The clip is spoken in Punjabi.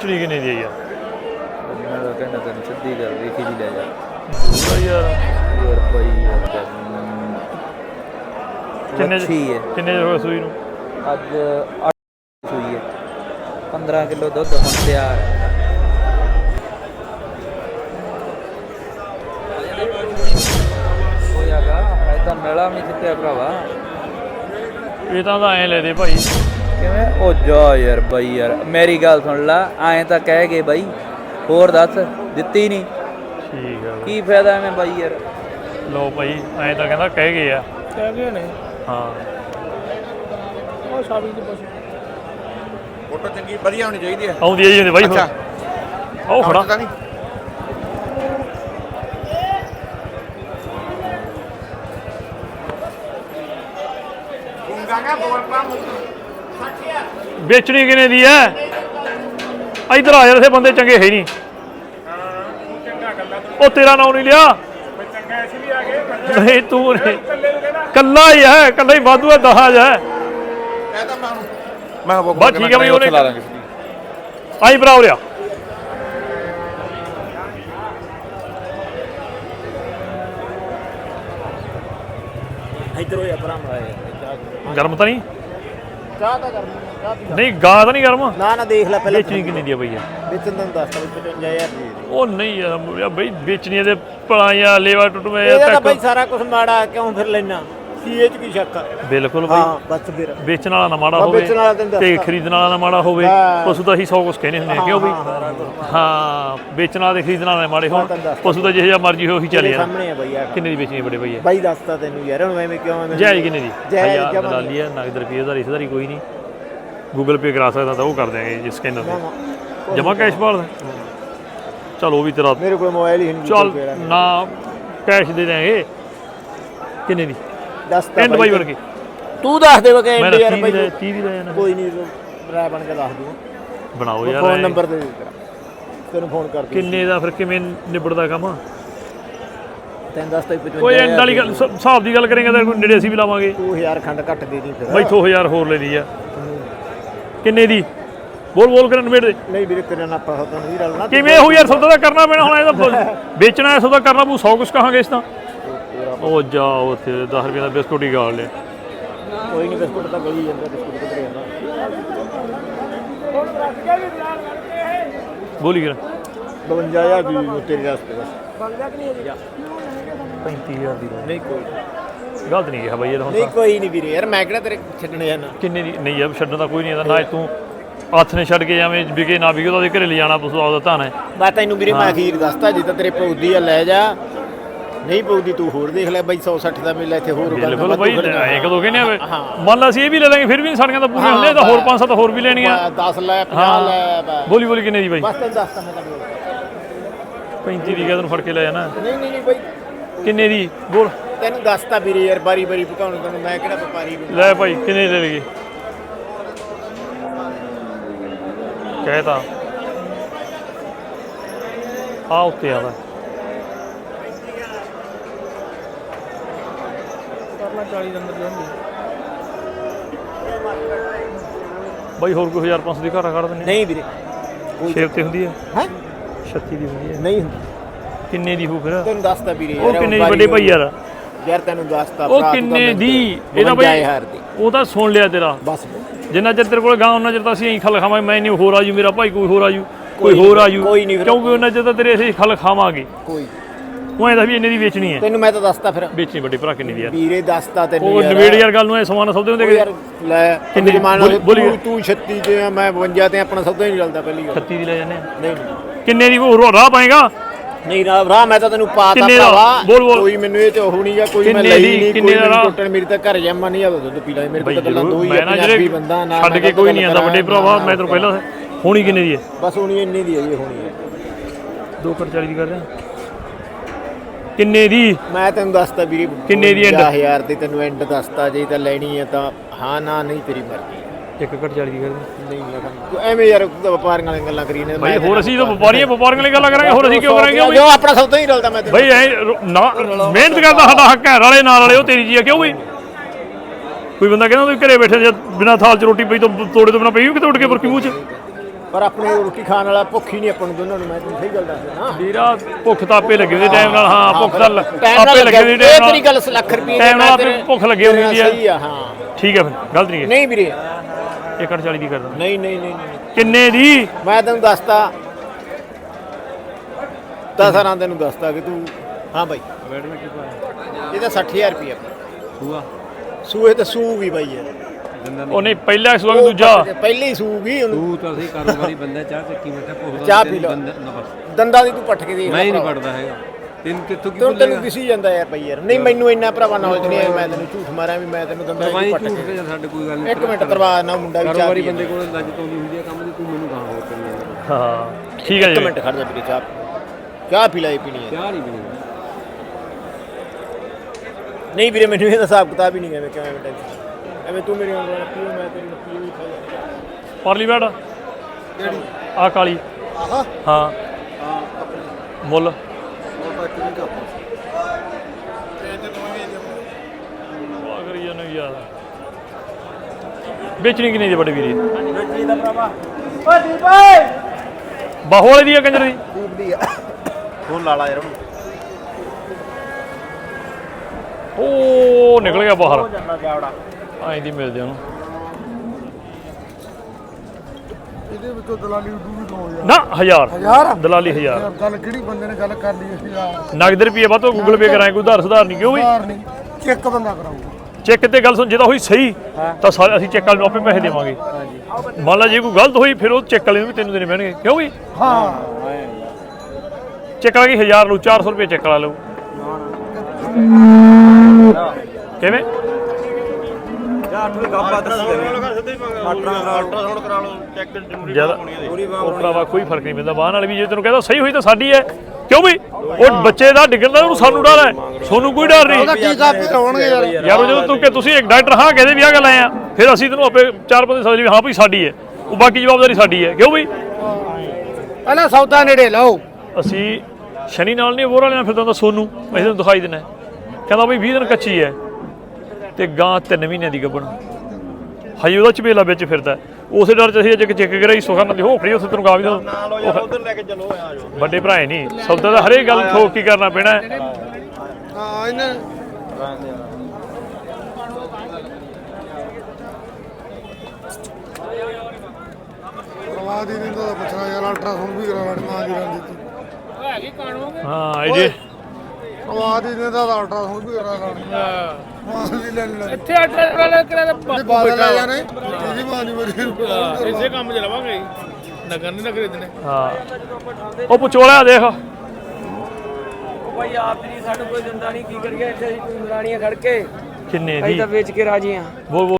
ਵੇਚਣੀ ਕਿੰਨੇ ਦੀ ਹੈ ਯਾਰ ਮੈਂ ਤਾਂ ਕਹਿੰਦਾ ਤੈਨੂੰ ਸਿੱਧੀ ਗੱਲ ਵੇਖੀ ਜੀ ਲੈ ਜਾ ਯਾਰ। ਯਾਰ ਭਾਈ ਯਾਰ ਕਿੰਨੇ ਅੱਛੀ ਹੈ। ਕਿੰਨੇ ਦੇ ਹੋਏ ਸੂਈ ਨੂੰ? ਅੱਜ 8 ਸੂਈ ਹੈ। 15 ਕਿਲੋ ਦੁੱਧ ਹੁਣ ਤਿਆਰ ਹੈ। ਹੋਇਆਗਾ ਇਹ ਤਾਂ ਮੇਲਾ ਵੀ ਨਹੀਂ ਜਿੱਤਿਆ ਭਰਾਵਾ। ਇਹ ਤਾਂ ਤਾਂ ਐ ਲੈ ਦੇ ਭਾਈ। ਕਿਵੇਂ? ਉਹ ਜਾ ਯਾਰ ਬਾਈ ਯਾਰ ਮੇਰੀ ਗੱਲ ਸੁਣ ਲੈ ਐਂ ਤਾਂ ਕਹਿ ਗਏ ਬਾਈ ਹੋਰ ਦੱਸ ਦਿੱਤੀ ਨਹੀਂ। ਠੀਕ ਆ ਕੀ ਫਾਇਦਾ ਐਵੇਂ ਬਾਈ ਯਾਰ? ਲੋ ਭਾਈ ਐ ਤਾਂ ਕਹਿੰਦਾ ਕਹਿ ਗਏ ਆ। ਕਹਿ ਗਏ ਨੇ। ਹਾਂ। ਉਹ ਸਾਬੀ ਦੇ ਪਸ਼ੂ ਫੋਟੋ ਚੰਗੀ ਵਧੀਆ ਹੋਣੀ ਚਾਹੀਦੀ ਹੈ ਆਉਂਦੀ ਹੈ ਜੀ ਹੁੰਦੀ ਬਾਈ ਅੱਛਾ। ਉਹ ਖੜਾ ਤਾਂ ਨਹੀਂ। ਗੁੰਗਾਗਾ ਬੋਲ ਪਾ ਵੇਚਣੀ ਕਿੰਨੇ ਦੀ ਐ ਇਧਰ ਆ ਇਥੇ ਬੰਦੇ ਚੰਗੇ ਹੈ ਨਹੀਂ। ਉਹ ਤੇਰਾ ਨਾਮ ਨਹੀਂ ਲਿਆ? ਨਹੀਂ ਤੂੰ ਨਹੀਂ। ਕੱਲਾ ਹੀ ਹੈ ਕੱਲਾ ਹੀ ਵਾਧੂ ਹੈ ਦਹਾਜ ਹੈ। ਕਹਤਾ ਮੈਂ ਮੈਂ ਠੀਕ ਹੈ ਬਈ, ਉਹਨੇ- ਆਈ ਭਰਾ ਉਰਿਆ ਇੱਧਰ ਹੋਇਆ ਭਰਾ ਗਰਮ ਤਾਂ ਨਹੀਂ? ਚਾਹ ਤਾਂ ਕਰਨੀ ਚਾਹ ਪੀ ਨਹੀਂ ਗਾਂ ਤਾਂ ਨਹੀਂ ਗਰਮ? ਨਾ ਨਾ ਦੇਖ ਲੈ ਪਹਿਲਾਂ ਵੇਚਣੀ ਕਿੰਨੀ ਦੀ ਆ ਬਈ ਇਹ? ਵੇਚਣ ਦਾ ਦੱਸਦਾ ਵੀ 55000 ਦੀ ਦੇ ਉਹ ਨਹੀਂ ਯਾਰ ਯਾਰ ਬਈ ਵੇਚਣੀ ਦੇ ਪਲਾਈਆਂ ਲੇਵਾ ਟੁੱਟਵੇਂ ਇਹਦਾ ਤਾਂ ਤੱਕ ਬਈ ਸਾਰਾ ਕੁਝ ਮਾੜਾ ਕਿਉਂ ਫਿਰ ਲੈਣਾ ਕੀ ਇਹ ਚ ਕੀ ਸ਼ੱਕ ਆ? ਬਿਲਕੁਲ ਬਈ। ਹਾਂ ਬਸ ਫਿਰ। ਵੇਚਣ ਵਾਲਾ ਨਾ ਮਾੜਾ ਹੋਵੇ ਵੇਚਣ ਵਾਲਾ ਤੈਨੂੰ ਤੇ। ਖਰੀਦਣ ਵਾਲਾ ਨਾ ਮਾੜਾ ਹੋਵੇ ਹਾਂ। ਪਸ਼ੂ ਤਾਂ ਅਸੀਂ ਸੌ ਕੁਛ ਕਹਿੰਦੇ ਹੁੰਦੇ ਆ ਕਿਉਂ ਬਈ? ਹਾਂ ਵੇਚਣ ਵਾਲਾ ਤੇ ਖਰੀਦਣ ਵਾਲਾ ਨਾ ਮਾੜੇ ਹੋਣ ਤੈਨੂੰ ਦੱਸਤਾ। ਪਸ਼ੂ ਤਾਂ ਜਿਹੋ ਜਿਹਾ ਮਰਜ਼ੀ ਉਹੀ ਚੱਲ ਤੇਰੇ ਸਾਹਮਣੇ ਆ ਬਈ ਆ ਕਿੰਨੇ ਦੀ ਵੇਚਣੀ ਬੜੇ ਬਈ ਬਾਈ ਦੱਸਤਾ ਤੈਨੂੰ ਯਾਰ ਹੁਣ ਐਵੇਂ ਕਿਉਂ ਐਵੇਂ ਜਾਇਜ਼ ਕਿੰਨੇ ਦੀ? ਜਾਇਜ਼ ਹਜ਼ਾਰ ਜਮਾਂ ਦਲਾਲੀ ਹੈ ਨਗਦ ਰੁਪਏ ਦਾ ਰਿਸ਼ਤੇਦਾਰੀ ਕੋਈ ਨਹੀਂ। ਗੂਗਲ ਪੇ ਕਰਾ ਸਕਦਾ ਤਾਂ ਉਹ ਕਰ ਦਿਆਂਗੇ ਜੇ ਸਕੈਨਰ ਤੇ। ਜਮਾ ਕੈਸ਼ ਭਾਲਦਾ ਚਲ ਉਹ ਵੀ ਤੇਰਾ ਮੇਰੇ ਕੋਲ ਮੋਬਾਈਲ ਹੀ ਨਹੀਂ ਚੱਲ ਨਾ ਕੈਸ਼ ਦੇ ਦਿਆਂਗੇ। ਕਿੰਨੇ ਦੀ? ਦੱਸਤਾ ਐਂਡ ਬਾਈ। ਵਰਗੇ ਤੂੰ ਦੱਸ ਦੇ ਬਕੇ ਮੈਂ ਐਂਡ ਯਾਰ 30 ਬਾਈ ਦੀ 30 ਦੀ ਲੈ ਜਾਣਾ ਕੋਈ ਨਹੀਂ ਰਾਇ ਬਣ ਕੇ ਦੱਸ ਦੂੰ। ਬਣਾਓ ਯਾਰ ਫੋਨ ਐਂ। ਨੰਬਰ ਦੇ ਦੇ ਤੇਰਾ। ਤੈਨੂੰ ਫੋਨ ਕਰ ਦੂੰ ਕਿੰਨੇ ਦਾ ਫਿਰ ਕਿਵੇਂ ਨਿਬੜਦਾ ਕੰਮ? ਤੈਨੂੰ ਦੱਸਤਾ ਵੀ 55 ਕੋਈ ਐਂਡ ਵਾਲੀ ਗੱਲ ਸ- ਹਿਸਾਬ ਦੀ ਗੱਲ ਕਰੇਗਾ ਤਾਂ ਕੋਈ ਨੇੜੇ ਅਸੀਂ ਵੀ ਲਾਵਾਂਗੇ। 2000 ਖੰਡ ਘੱਟ ਦੇ ਦੀ ਫਿਰ। ਮੈਥੋਂ 1000 ਹੋਰ ਲੈ ਲਈ ਆ। ਕਿੰਨੇ ਦੀ? ਬੋਲ ਬੋਲ ਕਰਨ ਨਵੇੜ ਦੇ। ਨਹੀਂ ਵੀਰੇ ਤੇਰੇ ਨਾਲ ਆਪਾਂ ਤਾਂ ਨਹੀਂ ਰਲਣਾ। ਕਿਵੇਂ ਹੋ ਯਾਰ ਸੌਦਾ ਤਾਂ ਕਰਨਾ ਪੈਣਾ ਹੁਣ ਇਹਦਾ ਬ- ਵੇਚਣਾ ਹੈ ਸੌਦਾ ਕਰਨਾ ਪਊ 100 ਕੁਛ ਕਹਾਂਗੇ ਇਸ ਤਾਂ। ਉਹ ਜਾ ਉੱਥੇ 10 ਰੁਪਏ ਦਾ ਬਿਸਕੁਟ ਹੀ ਗਾਲ ਲਿਆ ਕੋਈ ਨਹੀਂ ਬਿਸਕੁਟ ਤਾਂ ਗਲੀ ਜਾਂਦਾ ਬਿਸਕੁਟ ਕਿੱਧਰ ਜਾਂਦਾ? ਬੋਲੀ ਕਰ 52000 ਦੀ ਤੇਰੇ ਰਸਤੇ ਬਸ। 35000 ਦੀ ਨਹੀਂ ਕੋਈ ਗਲਤ ਨਹੀਂ ਕਿਹਾ ਬਾਈ ਇਹ ਹੁਣ ਨਹੀਂ ਕੋਈ ਨਹੀਂ ਵੀਰੇ ਯਾਰ ਮੈਂ ਕਿਹੜਾ ਤੇਰੇ ਛੱਡਣੇ ਜਾਣਾ ਕਿੰਨੇ ਦੀ ਨਹੀਂ ਯਾਰ ਛੱਡਣ ਦਾ ਕੋਈ ਨਹੀਂ ਇਹਦਾ ਨਾ ਤੂੰ ਹੱਥ ਨੇ ਛੱਡ ਕੇ ਜਾਵੇਂ ਵਿਕੇ ਨਾ ਵਿਕੇ ਉਹਦੇ ਘਰੇ ਲੈ ਜਾਣਾ ਪਸੂ ਆਪਦਾ ਧਾਨ ਹੈ। ਮੈਂ ਤੈਨੂੰ ਵੀਰੇ ਮੈਂ ਅਖੀਰ ਦੱਸਤਾ ਜੇ ਤਾਂ ਤੇਰੇ ਪੌਦੀ ਆ ਲੈ ਜਾ। ਨਹੀਂ ਪੌਦੀ ਤੂੰ ਹੋਰ ਦੇਖ ਲੈ ਬਾਈ 160 ਦਾ ਮਿਲਿਆ ਇੱਥੇ ਹੋਰ ਬਿਲਕੁਲ ਬਾਈ ਐ ਕਦੋਂ ਕਹਿੰਦੇ ਆ ਹਾਂ। ਮੰਨ ਲਾ ਅਸੀਂ ਇਹ ਵੀ ਲੈ ਲਾਂਗੇ ਫਿਰ ਵੀ ਸਾਡੀਆਂ ਤਾਂ ਪੂਰੀਆਂ ਹੁੰਦੀਆਂ ਤਾਂ ਹੋਰ ਪੰਜ ਸੱਤ ਹੋਰ ਵੀ ਲੈਣੀਆਂ। 10 ਲੈ 50 ਹਾਂ। ਲੈ। ਬੋਲੀ ਬੋਲੀ ਕਿੰਨੇ ਦੀ ਬਾਈ? ਬਸ ਤੈਨੂੰ ਦੱਸਤਾ ਮੈਂ ਤੈਨੂੰ 35 ਦੀ ਤੈਨੂੰ ਫੜ ਕੇ ਲੈ ਜਾਣਾ। ਨਹੀਂ ਨਹੀਂ ਨਹੀਂ ਬਾਈ। ਕਿੰਨੇ ਦੀ? ਬੋਲ। ਤੈਨੂੰ ਦੱਸਤਾ ਵੀਰੇ ਯਾਰ ਬਾਰੀ ਬਾਰੀ ਭਕਾਉਣ ਤੈਨੂੰ ਮੈਂ ਕਿਹੜਾ ਵਪਾਰੀ ਲੈ ਭਾਈ ਕਿੰਨੇ ਦੇ ਲਗੇ ਕਹਿਤਾ ਆ ਉੱਤੇ ਆਦਾ 40 ਨੰਬਰ ਦੀ ਹੁੰਦੀ ਬਾਈ ਹੋਰ ਕੋਈ 1500 ਦੀ ਘਾਟਾ ਕੱਢ ਦਿੰਦੇ ਨਹੀਂ ਵੀਰੇ। ਕੋਈ ਸ਼ੇਪ ਤੇ ਹੁੰਦੀ ਹੈ? ਹੈ? 36 ਦੀ ਹੁੰਦੀ ਹੈ। ਨਹੀਂ ਹੁੰਦੀ। ਕਿੰਨੇ ਦੀ ਹੋ ਫਿਰ? ਤੈਨੂੰ ਦੱਸਤਾ ਵੀਰੇ ਉਹ ਕਿੰਨੇ ਦੀ ਵੱਡੇ ਭਾਈ ਯਾਰ? ਯਾਰ ਤੈਨੂੰ ਦੱਸਤਾ ਉਹ ਭਰਾ, ਤੂੰ ਤਾਂ ਕਿੰਨੇ ਮੈਨੂੰ ਦੀ ਇਹਦਾ ਬਾਈ 52000 ਦੀ ਉਹ ਤਾਂ ਸੁਣ ਲਿਆ ਤੇਰਾ। ਬਸ। ਜਿੰਨਾ ਚਿਰ ਤੇਰੇ ਕੋਲ ਗਾਂ ਉਹਨਾਂ ਚਿਰ ਤਾਂ ਅਸੀਂ ਐਂ ਖਲ ਖਾਵਾਂਗੇ। ਮੈਂ ਨਹੀਂ ਹੋਰ ਆਜੂ ਮੇਰਾ ਭਾਈ ਕੋਈ ਹੋਰ ਆਜੂ। ਕੋਈ ਕੋਈ ਹੋਰ ਨਹੀਂ, ਆਜੂ। ਕੋਈ ਨਹੀਂ ਫਿਰ। ਕਿਉਂਕਿ ਉਹਨਾਂ ਚਿਰ ਤਾਂ ਤੇਰੇ ਅਸੀਂ ਖਲ ਖਾਵਾਂਗੇ। ਕੋਈ ਉਹ ਐਂ ਦਾ ਵੀ ਇੰਨੇ ਦੀ ਵੇਚਣੀ ਹੈ ਤੈਨੂੰ ਮੈਂ ਤਾਂ ਦੱਸਤਾ ਫਿਰ। ਵੇਚਣੀ ਵੱਡੇ ਭਰਾ ਕਿੰਨੀ ਦੀ ਯਾਰ ਵੀਰੇ ਦੱਸਤਾ ਤੈਨੂੰ ਉਹ ਨਵੇੜ ਯਾਰ ਗੱਲ ਨੂੰ ਐ ਸਮਾਨ ਸੌਦੇ ਹੁੰਦੇ ਯਾਰ ਲੈ ਕਿੰਨੀ? ਜਮਾਨਾ ਤੂੰ ਤੂੰ 36 ਤੇ ਆ ਮੈਂ 52 ਤੇ ਆਪਣਾ ਸੌਦਾ ਹੀ ਨਹੀਂ ਰਲਦਾ ਪਹਿਲੀ ਗੱਲ। 36 ਦੀ ਲੈ ਜਾਂਦੇ ਆ। ਨਹੀਂ। ਨਹੀਂ ਕਿੰਨੇ ਦੀ ਉਹ ਰਾਹ ਪਾਏਗਾ? ਨਹੀਂ ਰਾਹ ਰਾਹ ਮੈਂ ਤਾਂ ਤੈਨੂੰ ਪਾਤਾ? ਭਰਾਵਾ। ਬੋਲ, ਬੋਲ। ਕੋਈ ਮੈਨੂੰ ਇਹ ਚ ਉਹ ਨਹੀਂਗਾ ਕੋਈ ਮੈਂ ਕਿੰਨੇ ਲਈ ਦੀ? ਨਹੀਂ ਕਿੰਨੇ ਕੋਈ ਦਾ ਮੈਨੂੰ ਰਾਹ? ਟੁੱਟਣ ਮੇਰੀ ਤਾਂ ਘਰ ਜੰਮਾ ਨਹੀਂ ਆਦਾ ਦੁੱਧ ਪੀ ਲਾ ਮੇਰੇ ਤਾਂ ਗੱਲਾਂ ਦੋ ਹੀ ਮੈਂ ਨਾ ਪੰਜਾਬੀ ਬੰਦਾ ਨਾ ਛੱਡ ਕੇ ਕੋਈ ਨਹੀਂ ਆਂਦਾ ਵੱਡੇ ਭਰਾਵਾ ਨਾ, ਮੈਂ ਤੈਨੂੰ ਪਹਿਲਾਂ ਹੋਣੀ ਕਿੰਨੇ ਦੀ ਹੈ ਬਸ ਹੁਣੀ ਇੰਨੀ ਦੀ ਹੈ ਜੀ ਹੁਣੀ ਹੈ 2 ਕਰ 40 ਦੀ ਕਰ ਰਿਹਾ ਕਿੰਨੇ ਦੀ? ਮੈਂ ਤੈਨੂੰ ਦੱਸਤਾ ਵੀਰੇ ਕਿੰਨੇ ਦੀ end? 50000 ਦੀ ਤੈਨੂੰ ਐਂਡ ਦੱਸਤਾ ਜੇ ਤਾਂ ਲੈਣੀ ਹੈ ਤਾਂ ਹਾਂ ਨਾ ਨਹੀਂ ਤੇਰੀ ਮਰਜ਼ੀ 1 ਕਰ 40 ਦੀ ਕਰ ਰਿਹਾ ਨਹੀਂ ਮੈਂ ਕਹਿੰਦਾ ਤੂੰ ਐਵੇਂ ਯਾਰ ਤੂੰ ਤਾਂ ਵਪਾਰੀਆਂ ਵਾਲੀਆਂ ਗੱਲਾਂ ਕਰੀ ਨੇ ਭਾਈ ਹੋਰ ਅਸੀਂ ਤਾਂ ਵਪਾਰੀਆਂ ਵਪਾਰੀਆਂ ਲਈ ਗੱਲਾਂ ਕਰਾਂਗੇ ਹੋਰ ਅਸੀਂ ਕਿਉਂ ਕਰਾਂਗੇ ਜੋ ਆਪਣਾ ਸੌਦਾ ਹੀ ਰਲਦਾ ਮੈਂ ਤੈਨੂੰ ਬਈ ਐ ਨਾ ਮਿਹਨਤ ਕਰਦਾ ਸਾਡਾ ਹੱਕ ਹੈ ਰਾਲੇ ਨਾਲ ਵਾਲੇ ਉਹ ਤੇਰੀ ਜੀ ਆ ਕਿਉਂ ਬਈ? ਕੋਈ ਬੰਦਾ ਕਹਿੰਦਾ ਤੁਸੀਂ ਘਰੇ ਬੈਠੇ ਜੇ ਬਿਨਾ ਥਾਲ 'ਚ ਰੋਟੀ ਪਈ ਤੋਂ ਤੋੜੇ ਤੋਂ ਬਿਨਾ ਪਈ ਕਿਤੇ ਉੱਡ ਕੇ ਬਰਕੀ ਮੂੰਹ 'ਚ? ਪਰ ਆਪਣੇ ਰੋਟੀ ਖਾਣ ਵਾਲਾ ਭੁੱਖ ਹੀ ਨਹੀਂ ਆਪਾਂ ਨੂੰ ਦੋਨਾਂ ਨੂੰ ਮੈਂ ਤੈਨੂੰ ਸਹੀ ਗੱਲ ਦੱਸਦਾ ਵੀਰਾ ਭੁੱਖ ਤਾਂ ਆਪੇ ਲੱਗੀ ਹੁੰਦੀ ਟਾਈਮ ਨਾਲ ਹਾਂ ਭੁੱਖ ਤਾਂ ਲ- ਟਾਈਮ ਨਾਲ ਆਪੇ ਲੱਗੀ ਇਹ ਟਾਈਮ ਤੇਰੀ ਨਾਲ ਗੱਲ ਲੱਖ ਰੁਪਏ ਟਾਈਮ ਨਾਲ ਆਪੇ ਭੁੱਖ ਲੱਗੀ ਹੁੰਦੀ ਹੈ। ਸਹੀ ਆ ਹਾਂ। ਠੀਕ ਹੈ ਫਿਰ ਗਲਤ ਨਹੀਂ ਹੈ। ਨਹੀਂ ਵੀਰੇ। 140 ਦੀ ਕਰਦਾ। ਨਹੀਂ ਨਹੀਂ ਨਹੀਂ ਨਹੀਂ। ਕਿੰਨੇ ਦੀ? ਮੈਂ ਤੈਨੂੰ ਦੱਸਤਾ। ਦਸਾਂ ਤੈਨੂੰ ਦੱਸਤਾ ਕਿ ਤੂੰ ਹਾਂ ਬਾਈ। ਇਹਦਾ 60000 ਰੁਪਏ ਸੂਆ। ਸੂਏ ਤੇ ਸੂਗੀ ਬਾਈ ਯਾਰ ਉਹ ਨਹੀਂ ਪਹਿਲਾ ਸੁਆ ਦੂਜਾ। ਪਹਿਲੇ ਹੀ ਸੂਗੀ ਉਹਨੂੰ। ਤੂੰ ਤਾਂ ਅਸੀਂ ਕਾਰੋਬਾਰੀ ਬੰਦਾ ਚਾਹ ਚੱਕੀ ਬੈਠਾ ਭੁੱਖਦਾ ਚਾਹ ਪੀ ਲਓ। ਬਸ। ਦੰਦਾਂ ਦੀ ਤੂੰ ਪੱਟ ਕੇ ਦੇਖ ਮੈਂ ਹੀ ਨਹੀਂ। ਪੜਦਾ ਹੈਗਾ। ਤੈਨੂੰ ਕਿੱਥੋਂ ਕੀ ਤੈਨੂੰ ਦਿਸੀ ਜਾਂਦਾ ਯਾਰ ਬਾਈ ਯਾਰ। ਨਹੀਂ ਮੈਨੂੰ ਇੰਨਾ ਭਰਾਵਾ ਨੌਲੇਜ ਨਹੀਂ ਹੈ ਮੈਂ ਤੈਨੂੰ ਝੂਠ ਮਾਰਾਂ ਵੀ ਮੈਂ ਤੈਨੂੰ ਦੰਦਾਂ ਦੀ ਪੱਟ ਕੇ ਸਾਡੇ ਕੋਈ ਗੱਲ ਨਹੀਂ ਇੱਕ ਮਿੰਟ ਕਰਵਾ ਨਾ ਮੁੰਡਾ ਵੀ ਚਾਹ ਪੀਏ। ਬੰਦੇ ਕੋਲ ਲੱਜ ਤੋਂ ਹੁੰਦੀ ਹੈ ਕੰਮ ਦੀ ਤੂੰ ਮੈਨੂੰ ਕਹਾਂ ਹੋਰ ਕਰੀ ਜਾਂਦਾ ਹਾਂ ਠੀਕ ਹੈ ਇੱਕ ਜੀ। ਮਿੰਟ ਖੜ ਜਾ ਵੀਰੇ ਚਾਹ ਚਾਹ ਪੀ ਲੈ ਪੀਣੀ ਹੈ। ਚਾਹ ਨਹੀਂ ਪੀਣੀ। ਨਹੀਂ ਵੀਰੇ ਮੈਨੂੰ ਇਹਦਾ ਹਿਸਾਬ ਕਿਤਾਬ ਹੀ ਨਹੀਂ ਐਵੇਂ ਕਿਵੇਂ ਟੈਨਸ਼ਨ ਐਵੇਂ ਤੂੰ ਮੇਰੇ ਉਂਗਲਾਂ ਪੀਓ ਮੈਂ ਤੇਰੀ ਪੀਓ ਵੀ ਖਾ ਪਰਲੀ ਬੈਡ ਕਿਹੜੀ? ਆ ਕਾਲੀ। ਆਹਾ? ਹਾਂ। ਮੁੱਲ। ਵਾਹ ਕਰੀ ਜਾਨੂੰ ਯਾਰ। ਵੇਚਣੀ ਕਿੰਨੀ ਦੀ ਵੱਡੇ ਵੀਰੇ? ਵੇਚੀ ਦਾ ਭਰਾਵਾ। ਬਾਹੂ ਵਾਲੇ ਦੀ ਆ ਕੰਜਰ ਦੀ? ਖੂਬ ਦੀ ਆ। ਫੋਨ ਲਾ ਲਾ ਯਾਰ ਉਹਨੂੰ। ਉਹ ਨਿਕਲ ਗਿਆ ਬਾਹਰ। ਜਾਂਦਾ ਜਾਵੜਾ ਐਂ ਦੀ ਮਿਲਦੇ ਉਹਨੂੰ। ਇਹਦੇ ਵਿੱਚੋਂ ਦਲਾਲੀ ਉਡੂ ਵੀ ਦੋ ਯਾਰ ਨਾ ਹਜ਼ਾਰ। ਹਜ਼ਾਰ? ਦਲਾਲੀ ਹਜ਼ਾਰ। ਗੱਲ ਕਿਹੜੀ ਬੰਦੇ ਨੇ ਗੱਲ ਕਰ ਲਈ ਅਸੀਂ ਯਾਰ ਨਗਦ ਰੁਪਏ ਬਾਤੋਂ ਗੂਗਲ ਪੇ ਕਰਾਏ ਕੋਈ ਉਧਾਰ ਸੁਧਾਰ ਨਹੀਂ ਕਿਉਂ ਵੀ? ਨਹੀਂ ਚੈੱਕ ਬੰਦਾ ਕਰਾਊਗਾ। ਚੈੱਕ ਤੇ ਗੱਲ ਸੁਣ ਜੇ ਤਾਂ ਹੋਈ ਸਹੀ ਤਾਂ ਸਾਰੇ ਅਸੀਂ ਚੈੱਕ ਵਾਲੇ ਨੂੰ ਆਪੇ ਪੈਸੇ ਦੇਵਾਂਗੇ। ਮੰਨ ਲਾ ਜੇ ਕੋਈ ਗਲਤ ਹੋਈ ਫਿਰ ਉਹ ਚੈੱਕ ਵਾਲੇ ਨੂੰ ਵੀ ਤੈਨੂੰ ਦੇਣੇ ਪੈਣਗੇ ਕਿਉਂ ਵੀ? ਹਾਂ। ਚੈੱਕ ਵਾਲਾ ਕੀ 1000 ਲਊ 400 ਰੁਪਏ ਚੈੱਕ ਵਾਲਾ ਲਊ। ਕਿਵੇਂ? ਅਲਟਰਾਸਾਊਂਡ ਕਰਾ ਲਓ ਚੈੱਕ ਜ਼ਰੂਰੀ ਜ਼ਿਆਦਾ ਕੋਈ ਫ਼ਰਕ ਨਹੀਂ ਪੈਂਦਾ। ਬਾਹਰ ਨਾਲ ਵੀ ਜੇ ਤੈਨੂੰ ਕਹਿੰਦਾ ਸਹੀ ਹੋਈ ਤਾਂ ਸਾਡੀ ਹੈ। ਕਿਉਂ ਵੀ ਉਹ ਬੱਚੇ ਦਾ ਡਿੱਗਣ ਦਾ ਉਹਨੂੰ ਸਾਨੂੰ ਡਰ ਹੈ। ਤੁਹਾਨੂੰ ਕੋਈ ਡਰ ਉਹਦਾ ਨਹੀਂ ਟੀਕਾ ਵੀ ਕਰਾਉਣਗੇ ਯਾਰ? ਜਦੋਂ ਤੂੰ ਕਿ ਤੁਸੀਂ ਇੱਕ ਡਾਕਟਰ ਹਾਂ ਕਹਿੰਦੇ ਵੀ ਆ ਗੱਲ ਆਏ ਆ ਫਿਰ ਅਸੀਂ ਤੈਨੂੰ ਆਪੇ ਚਾਰ ਬੰਦੇ ਸਮਝ ਲਈ ਹਾਂ ਵੀ ਸਾਡੀ ਹੈ। ਉਹ ਬਾਕੀ ਜਵਾਬਦਾਰੀ ਸਾਡੀ ਹੈ। ਕਿਉਂ ਵੀ ਪਹਿਲਾਂ ਸੌਦਾ ਨੇੜੇ ਲਾਓ। ਅਸੀਂ ਸ਼ਨੀ ਨਾਲ ਨਹੀਂ ਬੋਰਾ ਲੈਣਾ ਫਿਰਦਾ ਹੁੰਦਾ ਸੋਨੂੰ। ਅਸੀਂ ਤੈਨੂੰ ਦਿਖਾਈ ਦੇਣਾ ਹੈ। ਕਹਿੰਦਾ ਬਈ 20 ਦਿਨ ਕੱਚੀ ਹੈ। ਤੇ ਗਾਂ 3 ਮਹੀਨਿਆਂ ਦੀ ਗੱਭਣ। ਹਜੇ ਉਹਦਾ ਚਬੇਲਾ ਵਿੱਚ ਫਿਰਦਾ। ਉਸੇ ਡਰ ਚ ਅਸੀਂ ਅੱਜ ਚੈੱਕ ਕਰਾਈ ਸੁਖਾ ਨਾਲ ਹੋ ਖੜੀ ਉੱਥੇ ਤੈਨੂੰ ਗਾ ਵੀ ਦੋ ਉਧਰ ਲੈ ਕੇ ਚਲੋ ਆ ਜਾਓ। ਵੱਡੇ ਭਰਾ ਨਹੀਂ। ਸੌਦਾ ਦਾ ਹਰੇਕ ਗੱਲ ਠੋਕ ਕੀ ਕਰਨਾ ਪੈਣਾ। ਹੈ। ਇਹਨੇ ਕਰਵਾ ਦੀ ਨਹੀਂ ਤਾਂ ਪੁੱਛਣਾ ਯਾਰ ਅਲਟਰਾਸਾਊਂਡ ਵੀ ਕਰਾ ਲੈਣੀ ਮਾਂ ਦੀ। ਰੰਦੀ ਤੇ ਹਾਂ ਇਹ ਜੇ ਕਰਵਾ ਦੀ ਨਹੀਂ ਤਾਂ ਅਲਟਰਾਸਾਊਂਡ ਵੀ ਕਰਾ ਲੈਣੀ। ਇੱਥੇ ਆਰਡਰ ਵਾਲਾ ਕਰਾ ਦੇ ਇਹ ਬਾਦਲ ਲੈ ਜਾਣੇ ਇਹਦੀ ਮਾਂ ਦੀ ਮੇਰੀ ਇਸੇ ਕੰਮ 'ਚ ਲਵਾਂਗੇ ਨਗਰ ਨਹੀਂ ਨਾ। ਖਰੀਦਣੇ ਹਾਂ। ਉਹ ਪੁਚੋਲਿਆ ਦੇਖ। ਭਾਈ ਆਪ ਜੀ ਸਾਨੂੰ ਕੋਈ ਦਿੰਦਾ ਨਹੀਂ ਕੀ ਕਰੀਏ? ਇੱਥੇ ਅਸੀਂ ਰਾਣੀਆਂ ਖੜ ਕੇ ਕਿੰਨੇ ਅਸੀਂ ਦੀ ਤਾਂ ਵੇਚ ਕੇ ਰਾਜੀ ਆ। ਬੋਲ।